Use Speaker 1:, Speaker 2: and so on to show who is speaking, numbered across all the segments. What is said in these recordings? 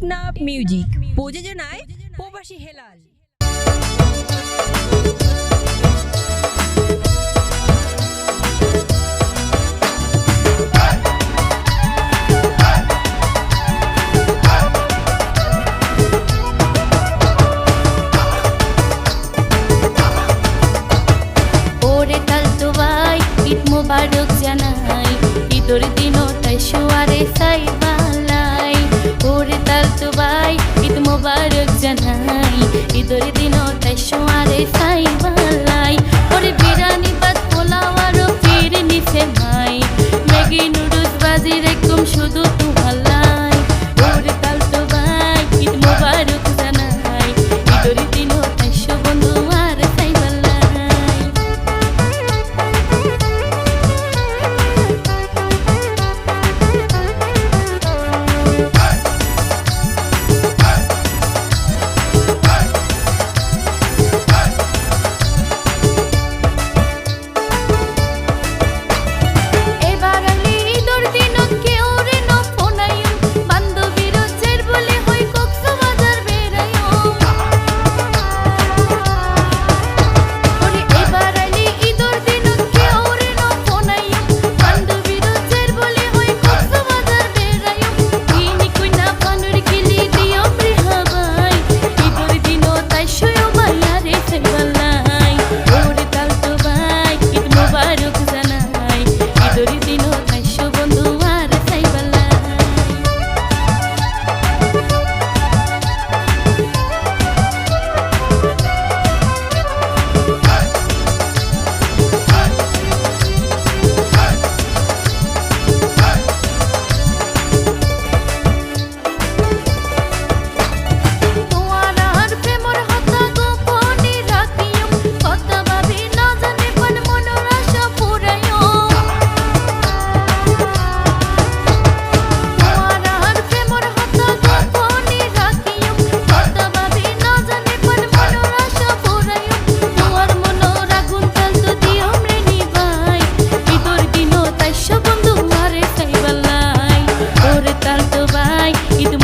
Speaker 1: Teknaf music প্রযোজনায় প্রবাসী হেলাল।
Speaker 2: মোবারক জানাই। ঈদর দিন তাই সোয়ারে সাই জানাই। ঈদর দিনও তাই সোয়ারে সাই বালাই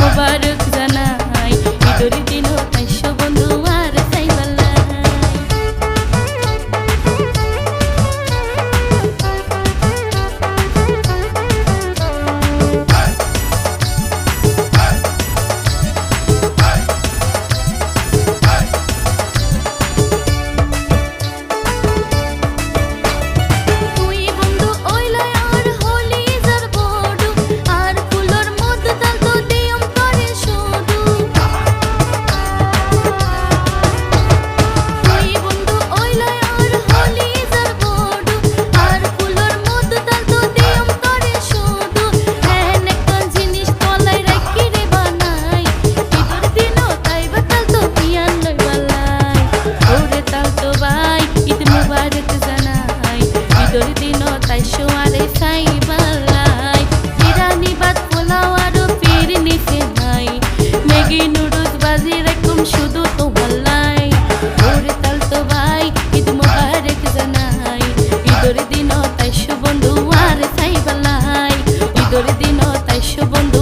Speaker 2: Mubarak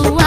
Speaker 2: the